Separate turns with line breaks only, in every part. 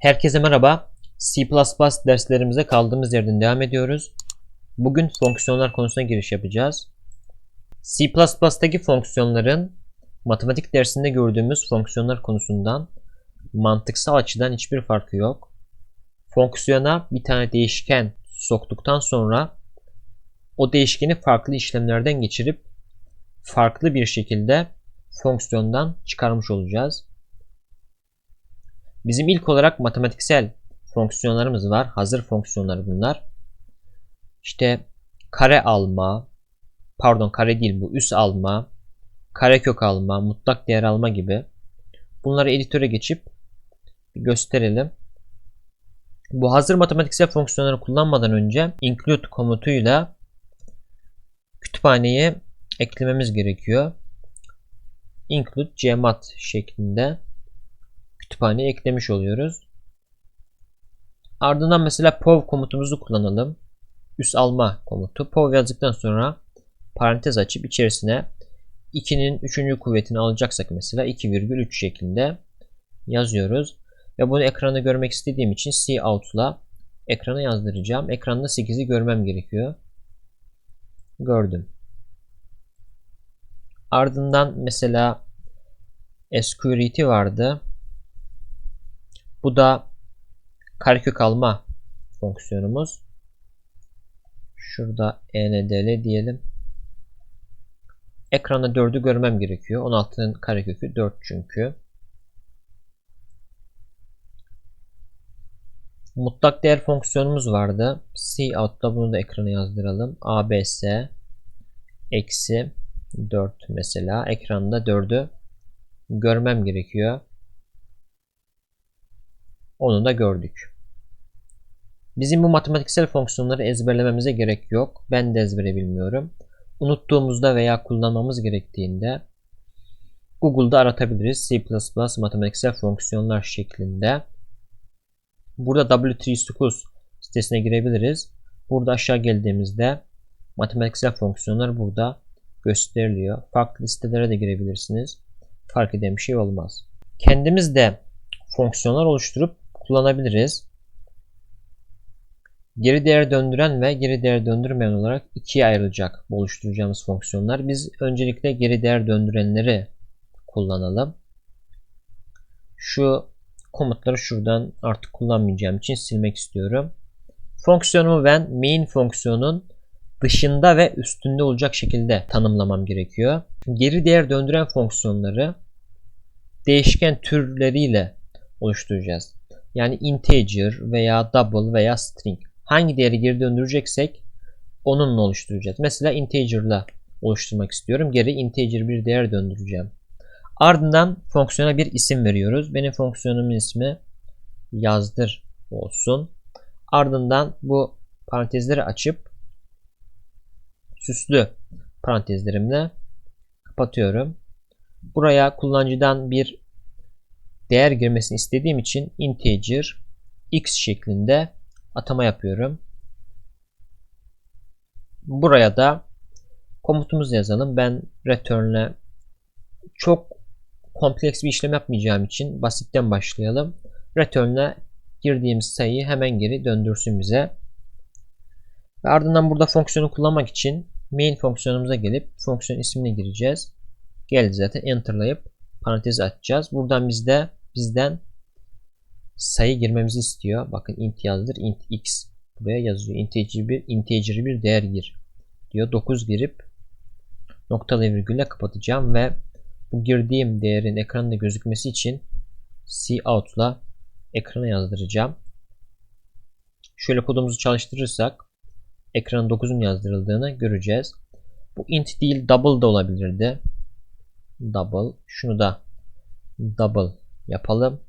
Herkese merhaba. C++ derslerimize kaldığımız yerden devam ediyoruz. Bugün fonksiyonlar konusuna giriş yapacağız. C++'daki fonksiyonların matematik dersinde gördüğümüz fonksiyonlar konusundan mantıksal açıdan hiçbir farkı yok. Fonksiyona bir tane değişken soktuktan sonra o değişkeni farklı işlemlerden geçirip farklı bir şekilde fonksiyondan çıkarmış olacağız. Bizim ilk olarak matematiksel fonksiyonlarımız var. Hazır fonksiyonlar bunlar. İşte kare alma, pardon kare değil bu üs alma, karekök alma, mutlak değer alma gibi. Bunları editöre geçip gösterelim. Bu hazır matematiksel fonksiyonları kullanmadan önce include komutuyla kütüphaneye eklememiz gerekiyor. include cmat şeklinde kütüphaneye eklemiş oluyoruz. Ardından mesela pov komutumuzu kullanalım. Üst alma komutu. Pov yazdıktan sonra parantez açıp içerisine 2'nin 3. kuvvetini alacaksak mesela 2,3 şeklinde yazıyoruz. Ve bunu ekranda görmek istediğim için cout'la ekrana yazdıracağım. Ekranda 8'i görmem gerekiyor. Gördüm. Ardından mesela security vardı. Bu da karekök alma fonksiyonumuz. Şurada endl diyelim. Ekranda 4'ü görmem gerekiyor. 16'nın karekökü 4 çünkü. Mutlak değer fonksiyonumuz vardı. Cout'ta bunu da ekrana yazdıralım. abs eksi 4 mesela. Ekranda 4'ü görmem gerekiyor. Onu da gördük. Bizim bu matematiksel fonksiyonları ezberlememize gerek yok. Ben de ezbere bilmiyorum. Unuttuğumuzda veya kullanmamız gerektiğinde Google'da aratabiliriz. C++ matematiksel fonksiyonlar şeklinde. Burada W309 sitesine girebiliriz. Burada aşağı geldiğimizde matematiksel fonksiyonlar burada gösteriliyor. Farklı listelere de girebilirsiniz. Fark eden bir şey olmaz. Kendimiz de fonksiyonlar oluşturup kullanabiliriz. Geri değer döndüren ve geri değer döndürmeyen olarak ikiye ayrılacak bu oluşturacağımız fonksiyonlar. Biz öncelikle geri değer döndürenleri kullanalım. Şu komutları şuradan artık kullanmayacağım için silmek istiyorum. Fonksiyonumu ben main fonksiyonun dışında ve üstünde olacak şekilde tanımlamam gerekiyor. Geri değer döndüren fonksiyonları değişken türleriyle oluşturacağız. Yani integer veya double veya string. Hangi değeri geri döndüreceksek onunla oluşturacağız. Mesela integer ile oluşturmak istiyorum. Geri integer bir değer döndüreceğim. Ardından fonksiyona bir isim veriyoruz. Benim fonksiyonumun ismi yazdır olsun. Ardından bu parantezleri açıp süslü parantezlerimle kapatıyorum. Buraya kullanıcıdan bir değer girmesini istediğim için integer x şeklinde atama yapıyorum. Buraya da komutumuzu yazalım. Ben return'le çok kompleks bir işlem yapmayacağım için basitten başlayalım. Return'le girdiğimiz sayıyı hemen geri döndürsün bize. Ve ardından burada fonksiyonu kullanmak için main fonksiyonumuza gelip fonksiyon ismini gireceğiz. Geldi zaten enter'layıp parantez açacağız. Buradan bizde bizden sayı girmemizi istiyor. Bakın int yazdır. int x buraya yazıyor. integer bir integer bir değer gir diyor. 9 girip noktalı virgülle kapatacağım ve bu girdiğim değerin ekranda gözükmesi için cout'la ekrana yazdıracağım. Şöyle kodumuzu çalıştırırsak ekran 9'un yazdırıldığını göreceğiz. Bu int değil double da olabilirdi. Double. Şunu da double yapalım.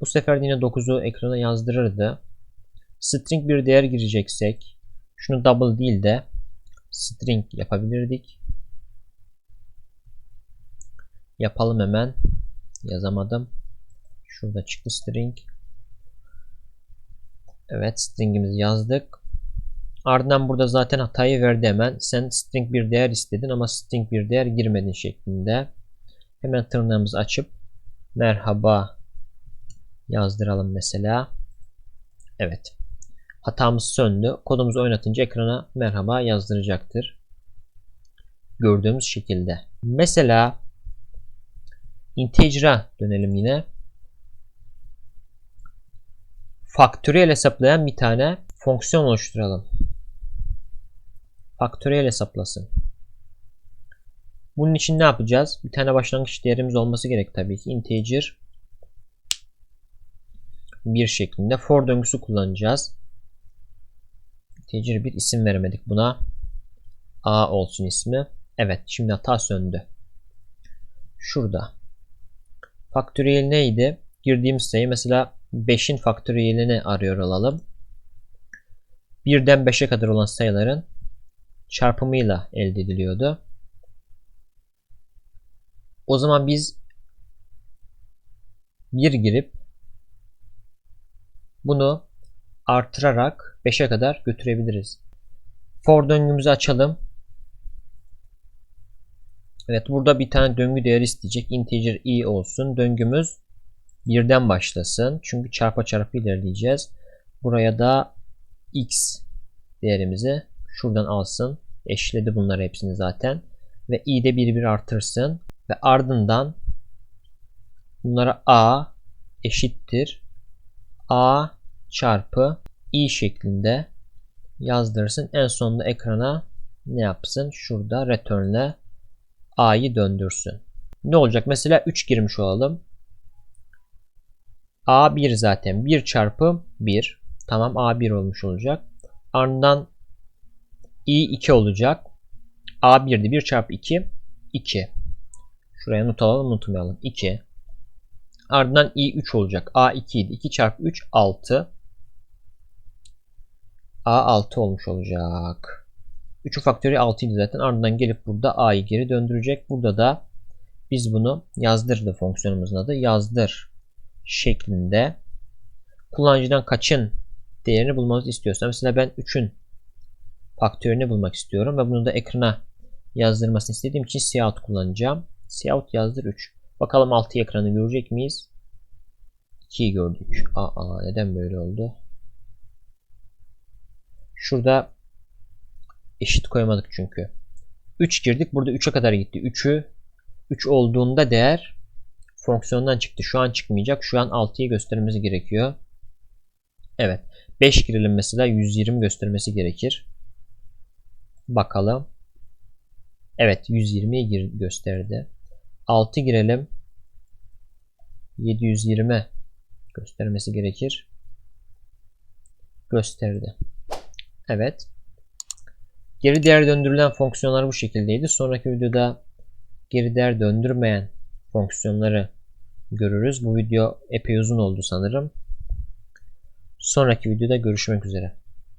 Bu sefer yine 9'u ekrana yazdırırdı. String bir değer gireceksek şunu double değil de string yapabilirdik. Yapalım hemen. Yazamadım. Şurada çıktı string. Evet stringimizi yazdık. Ardından burada zaten hatayı verdi hemen. Sen string bir değer istedin ama string bir değer girmedin şeklinde. Hemen tırnağımızı açıp merhaba yazdıralım mesela. Evet. Hatamız söndü. Kodumuzu oynatınca ekrana merhaba yazdıracaktır. Gördüğümüz şekilde. Mesela integer'a dönelim yine. Faktöriyel hesaplayan bir tane fonksiyon oluşturalım. Faktöriyel hesaplasın. Bunun için ne yapacağız? Bir tane başlangıç değerimiz olması gerek tabii ki. Integer bir şeklinde for döngüsü kullanacağız. Integer bir isim veremedik buna. A olsun ismi. Evet şimdi hata söndü. Şurada. Faktöriyel neydi? Girdiğimiz sayı mesela 5'in faktöriyelini arıyor olalım. 1'den 5'e kadar olan sayıların çarpımıyla elde ediliyordu. O zaman biz 1 girip bunu artırarak 5'e kadar götürebiliriz. For döngümüzü açalım. Evet burada bir tane döngü değeri isteyecek. Integer i olsun. Döngümüz birden başlasın. Çünkü çarpa çarpı ilerleyeceğiz. Buraya da x değerimizi şuradan alsın. Eşledi bunları hepsini zaten. Ve i de bir bir artırsın. Ve ardından bunlara a eşittir. a çarpı i şeklinde yazdırsın. En sonunda ekrana ne yapsın? Şurada return'le a'yı döndürsün. Ne olacak? Mesela 3 girmiş olalım. a 1 zaten. 1 çarpı 1. Tamam a 1 olmuş olacak. Ardından i 2 olacak. a 1'di. 1 çarpı 2 2. Şuraya not alalım unutmayalım. 2. Ardından i 3 olacak. a 2 idi. 2 çarpı 3 6. a 6 olmuş olacak. 3'ün faktörü 6 idi zaten. Ardından gelip burada a'yı geri döndürecek. Burada da biz bunu yazdırdı fonksiyonumuzun adı. Yazdır şeklinde kullanıcıdan kaçın değerini bulmamızı istiyorsa mesela ben 3'ün faktörünü bulmak istiyorum ve bunu da ekrana yazdırmasını istediğim için cout kullanacağım. Cout yazdır 3. Bakalım 6 ekranı görecek miyiz? 2'yi gördük. Aa neden böyle oldu? Şurada eşit koymadık çünkü. 3 girdik. Burada 3'e kadar gitti. 3'ü 3 olduğunda değer fonksiyondan çıktı. Şu an çıkmayacak. Şu an 6'yı göstermesi gerekiyor. Evet. 5 girelim mesela 120 göstermesi gerekir. Bakalım. Evet 120'yi gösterdi. 6 girelim. 720 göstermesi gerekir. Gösterdi. Evet. Geri değer döndürülen fonksiyonlar bu şekildeydi. Sonraki videoda geri değer döndürmeyen fonksiyonları görürüz. Bu video epey uzun oldu sanırım. Sonraki videoda görüşmek üzere.